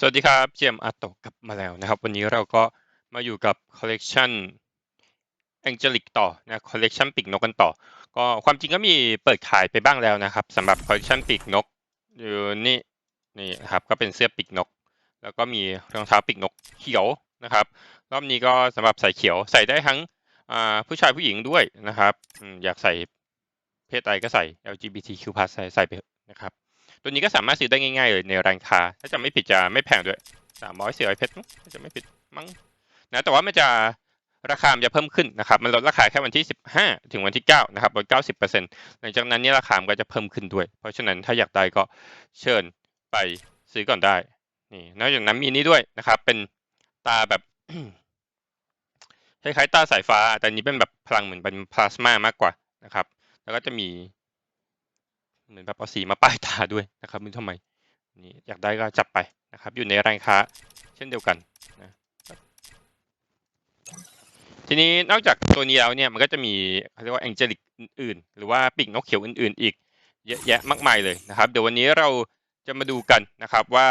สวัสดีครับเจมอาโตกลับมาแล้วนะครับ วันนี้เราก็มาอยู่กับคอลเลกชัน Angelic ต่อนะคอลเลกชันปีกนกกันต่อ ก็ความจริงก็มีเปิดขายไปบ้างแล้วนะครับสำหรับคอลเลกชันปีกนกอยู่นี่นี่ครับก็เป็นเสื้อปีกนก แล้วก็มีรองเท้าปีกนกเขียวนะครับ รอบนี้ก็สำหรับใส่เขียวใส่ได้ทั้งผู้ชายผู้หญิงด้วยนะครับอยากใส่เพศใดก็ใส่ LGBTQ+ ใส่ใส่ไปนะครับ ตัวนี้ก็สามารถซื้อได้ง่ายๆเลยในร้านค้าถ้าจะไม่ผิดจะไม่แพงด้วยสามร้อยสี่ร้อยเพชรมั้งถ้าจะไม่ผิดมั้งนะแต่ว่ามันจะราคามันจะเพิ่มขึ้นนะครับมันลดราคาแค่วันที่สิบห้าถึงวันที่เก้านะครับลดเก้าสิบเปอร์เซ็นต์หลังจากนั้นนี่ราคามันก็จะเพิ่มขึ้นด้วย เพราะฉะนั้นถ้าอยากได้ก็เชิญไปซื้อก่อนได้นี่นอกจากนั้นมีนี้ด้วยนะครับเป็นตาแบบคล้ายๆตาสายฟ้า แต่นนี้เป็นแบบพลังเหมือนเป็นพลาสมามากกว่านะครับ แล้วก็จะมี เหมือนแบบเอาสีมาป้ายตาด้วยนะครับไมึงทำไมนี่อยากได้ก็จับไปนะครับ อยู่ในร้านค้าเช่นเดียวกันนะทีนี้นอกจากตัวนี้แล้วเนี่ยมันก็จะมีเขาเรียกว่าแองเจลิกอื่นๆ หรือว่าปีกนกเขียวอื่นๆ อีกเยอะแยะมากมายเลยนะครับ เดี๋ยววันนี้เราจะมาดูกันนะครับว่า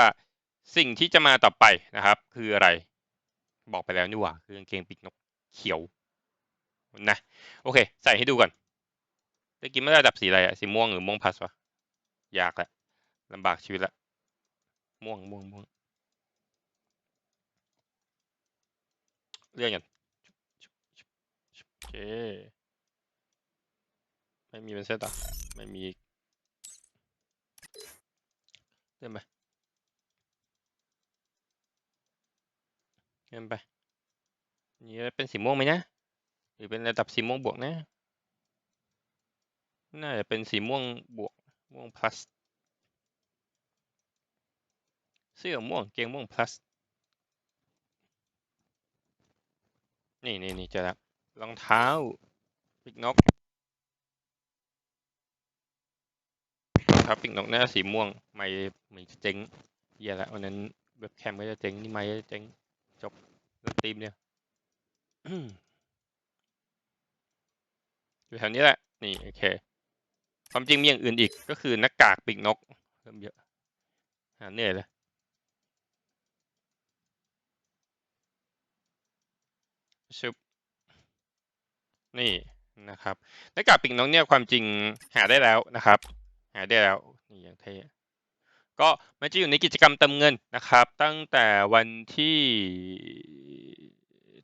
สิ่งที่จะมาต่อไปนะครับ คืออะไรบอกไปแล้วนี่หว่าคือกางเกงปีกนกเขียวนะโอเค ใส่ให้ดูก่อน ตะกี้ไม่ได้ระดับสีอะไรอะสีม่วงหรือม่วงพัสวะยากแหละลำบากชีวิตละ ม่วงม่วงม่วงเลื่อนกันโอเค ไม่มีเป็นเซตอะ ไม่มีเลื่อนไปเลื่อนไปนี่เป็นสีม่วงไหมนะ หรือเป็นระดับสีม่วงบวกนะ น่าจะเป็นสีม่วงบวกม่วง plus เสื้อม่วงเกงม่วง plus นี่นี่นี่เจอแล้วรองเท้าปีกนกรองเท้าปีกนกน่าสีม่วง ไม่ไม่จะเจ๊งเหี้ยละวันนั้นเว็บแคมก็จะเจ๊งนี่ไม่จะเจ๊งจบเลิกตีมเนี่ยอยู่แถวนี้แหละ นี่ โอเค ความจริงมีอย่างอื่นอีกก็คือหน้ากากปีกนกเริ่มเยอะหาเหนื่อยเลยชุบนี่นะครับหน้ากากปีกนกเนี่ยความจริงหาได้แล้วนะครับ หาได้แล้วนี่อย่างเท่ก็มันจะอยู่ในกิจกรรมเติมเงินนะครับ ตั้งแต่วันที่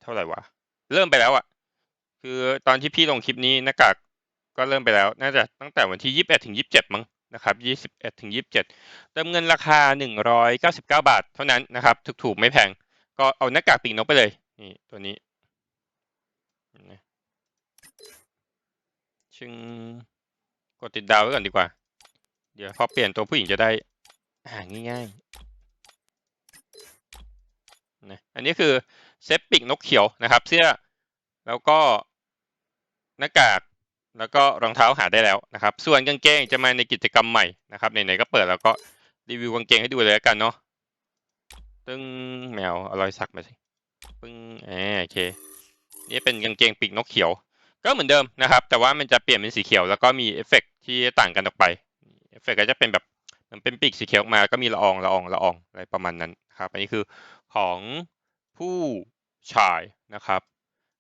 เท่าไหร่วะ เริ่มไปแล้วอะ่ะ คือตอนที่พี่ลงคลิปนี้หน้ากาก ก็เริ่มไปแล้ว น่าจะตั้งแต่วันที่ยี่สิบเอ็ดถึงยี่สิบเจ็ดมั้งนะครับยี่สิบเอ็ดถึงยี่สิบเจ็ดเติมเงินราคาหนึ่งร้อยเก้าสิบเก้าบาท เท่านั้นนะครับ ถูกๆ ไม่แพง ก็เอาหน้ากากปีกนกไปเลย นี่ตัวนี้ชึงกดติดดาวไว้ก่อนดีกว่า เดี๋ยวพอเปลี่ยนตัวผู้หญิงจะได้หาง่ายๆนะอันนี้คือเซฟปีกนกเขียวนะครับ เสื้อ แล้วก็หน้ากาก แล้วก็รองเท้าหาได้แล้วนะครับ ส่วนกางเกงจะมาในกิจกรรมใหม่นะครับไหนๆก็เปิดแล้วก็รีวิวกางเกงให้ดูเลยแล้วกันเนาะตึ้งแมวอารอยสักมาสิปึ้งแอบโอเค นี่เป็นกางเกงปีกนกเขียว ก็เหมือนเดิมนะครับ แต่ว่ามันจะเปลี่ยนเป็นสีเขียว แล้วก็มีเอฟเฟกต์ที่ต่างกันออกไปเอฟเฟกต์ก็จะเป็นแบบมันเป็นปีกสีเขียวออกมาก็มีละอองละอองละอองอะไรประมาณนั้นครับอันนี้คือของผู้ชายนะครับ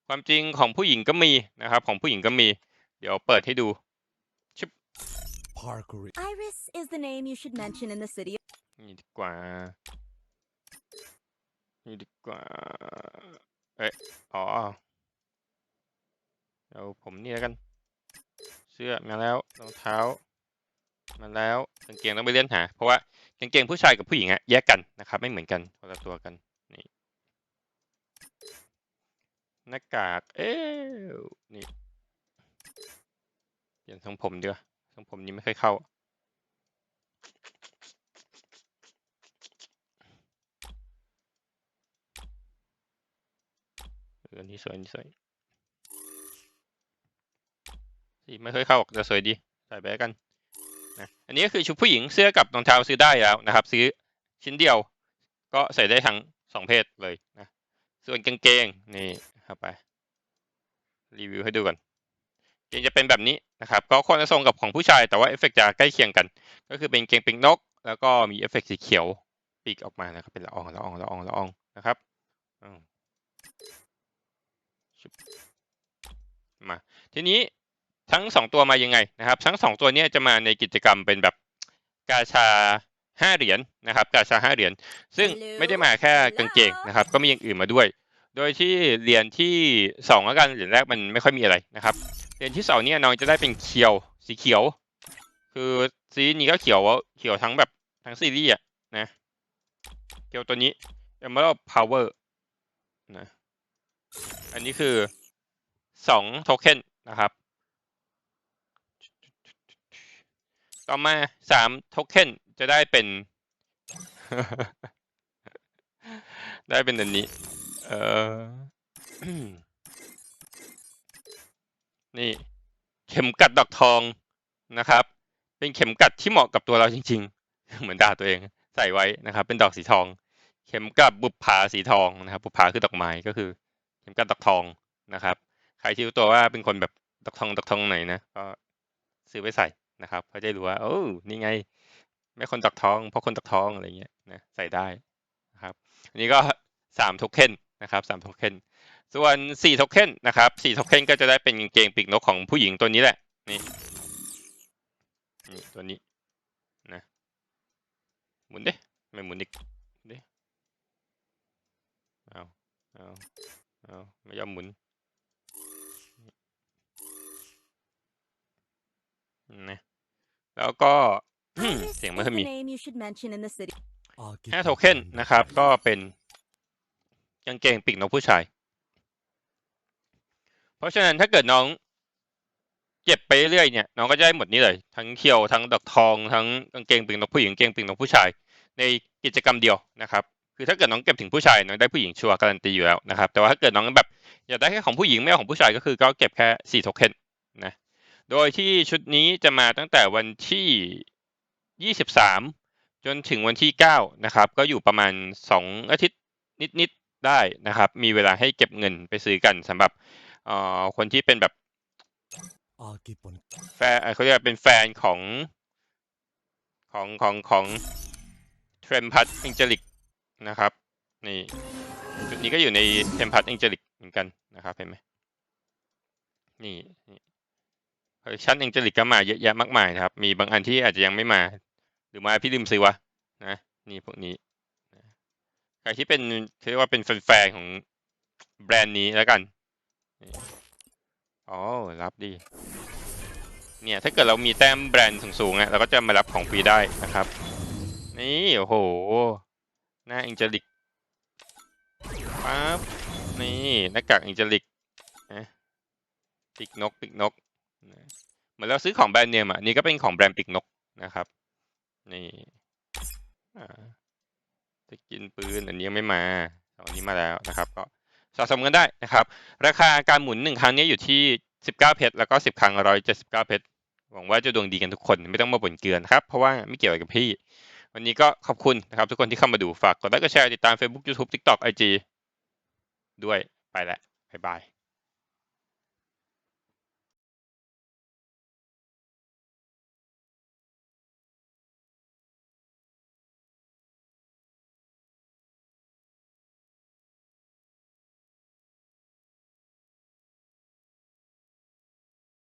ความจริงของผู้หญิงก็มีนะครับ ของผู้หญิงก็มี เดี๋ยวเปิดให้ดู Parker Iris is the name you should mention in the city นี่ดีกว่า นี่ดีกว่า เอ๊ะอ๋อเอาผมนี่แล้วกัน เสื้อมาแล้ว รองเท้า มาแล้วกางเกงต้องไปเลื่อนหา เพราะว่ากางเกงผู้ชายกับผู้หญิงอะแยกกันนะครับ ไม่เหมือนกันคนละตัวกัน นี่ หน้ากาก เอ๊ะนี่ เปลี่ยนทรงผมดีกว่าทรงผมนี้ไม่ค่อยเข้าเอออันนี้สวยอันนี้สวยสีไม่ค่อยเข้าแต่สวยดีใส่ไปแล้วกันนะอันนี้ก็คือชุดผู้หญิงเสื้อกับรองเท้าซื้อได้แล้วนะครับ ซื้อชิ้นเดียว ก็ใส่ได้ทั้งสองเพศเลยนะส่วนกางเกงนี่ครับไปรีวิวให้ดูก่อนเกงจะเป็นแบบนี้ นะครับก็คนละทรงกับของผู้ชายแต่ว่าเอฟเฟกต์จะใกล้เคียงกัน ก็คือเป็นเกงเปิงนก แล้วก็มีเอฟเฟกต์สีเขียวปีกออกมานะครับเป็นละอองละอองละอองละอองนะครับมาทีนี้ทั้งสองตัวมายังไงนะครับ ทั้งสองตัวนี้จะมาในกิจกรรมเป็นแบบกาชาห้าเหรียญนะครับ กาชาห้าเหรียญซึ่งไม่ได้มาแค่กางเกงนะครับ ก็มีอย่างอื่นมาด้วย โดยที่เหรียญที่สองแล้วกันเหรียญแรกมันไม่ค่อยมีอะไรนะครับเหรียญที่สองเนี่ยน้องจะได้เป็นเขียวสีเขียว คือซีนี้ก็เขียวเขียวทั้งแบบทั้งซีรีส์อะนะเขียวตัวนี้ Emerald Power นะอันนี้คือสองโทเค็นนะครับ ต่อมาสามโทเค็นจะได้เป็น ได้เป็นอันนี้ เออ นี่ เข็มกัดดอกทองนะครับ เป็นเข็มกัดที่เหมาะกับตัวเราจริง ๆ เหมือนด่าตัวเอง ใส่ไว้นะครับ เป็นดอกสีทอง เข็มกัดบุปผาสีทองนะครับ บุปผาคือดอกไม้ก็คือ เข็มกัดดอกทองนะครับ ใครที่รู้ตัวว่าเป็นคนแบบดอกทองดอกทองไหนนะก็ซื้อไปใส่นะครับเขาจะรู้ว่าโอ้นี่ไงไม่คนดอกทองเพราะคนดอกทองอะไรเงี้ยนะใส่ได้นะครับ อันนี้ก็สามโทเค็น นะครับสามโทเค็นส่วนสี่โทเค็นนะครับสี่โทเค็นก็จะได้เป็นกางเกงปีกนกของผู้หญิงตัวนี้แหละนี่นี่ตัวนี้นะหมุนดิไม่หมุนอีกดิเอาเอาเอาไม่ยอมหมุนนะแล้วก็ This เสียง is ไม่ค่อย the มี name you should mention in the city. ห้าโทเค็นนะครับ ก็เป็น กางเกงปีกนกผู้ชาย เพราะฉะนั้นถ้าเกิดน้องเก็บไปเรื่อยๆเนี่ยน้องก็จะได้หมดนี้เลย ทั้งเขียวทั้งดอกทองทั้งกางเกงปีกนกผู้หญิงกางเกงปีกนกผู้ชาย ในกิจกรรมเดียวนะครับคือถ้าเกิดน้องเก็บถึงผู้ชายน้องได้ผู้หญิงชัวร์การันตีอยู่แล้วนะครับแต่ว่าถ้าเกิดน้องแบบอยากได้แค่ของผู้หญิงไม่เอาของผู้ชายก็คือก็เก็บแค่สี่โทเค็นนะโดยที่ชุดนี้จะมาตั้งแต่วันที่ยี่สิบสามจนถึงวันที่เก้านะครับ ก็อยู่ประมาณสองอาทิตย์นิด ได้นะครับ มีเวลาให้เก็บเงินไปซื้อกันสำหรับเอ่อคนที่เป็นแบบแฟนเขาเรียกว่าเป็นแฟนของของของของเทรมพัทเองเจลิกนะครับนี่จุดนี้ก็อยู่ในเทมพัทเองเจลิกเหมือนกันนะครับเห็นไหมนี่คอลเลคชันเองเจลิกก็มาเยอะแยะมากมายนะครับ มีบางอันที่อาจจะยังไม่มา หรือมาพี่ลืมซื้อวะนะนี่พวกนี้ ใครที่เป็นเรียกว่าเป็นแฟนๆของแบรนด์นี้แล้วกันอ๋อรับดี เนี่ย ถ้าเกิดเรามีแต้มแบรนด์สูงๆอะเราก็จะมารับของฟรีได้นะครับ นี่ โอ้โห หน้าเองเจลิกปั๊บ นี่หน้ากากเองเจลิกนะปีกนกปีกนก เหมือนเราซื้อของแบรนด์เนมอะ นี่ก็เป็นของแบรนด์ปีกนกนะครับ นี่อ่า จะกินปืนอันนี้ยังไม่มาอันนี้มาแล้วนะครับ ก็สะสมกันได้นะครับ ราคาการหมุนหนึ่งครั้งนี้อยู่ที่ 19 เพชรแล้วก็ 10 ครั้ง 179 เพชรหวังว่าจะดวงดีกันทุกคนไม่ต้องมาบ่นเกลือนครับ เพราะว่าไม่เกี่ยวอะไรกับพี่ วันนี้ก็ขอบคุณนะครับ ทุกคนที่เข้ามาดูฝากกดไลค์กดแชร์ติดตาม Facebook YouTube TikTok IG ด้วยไปแล้วบ๊ายบาย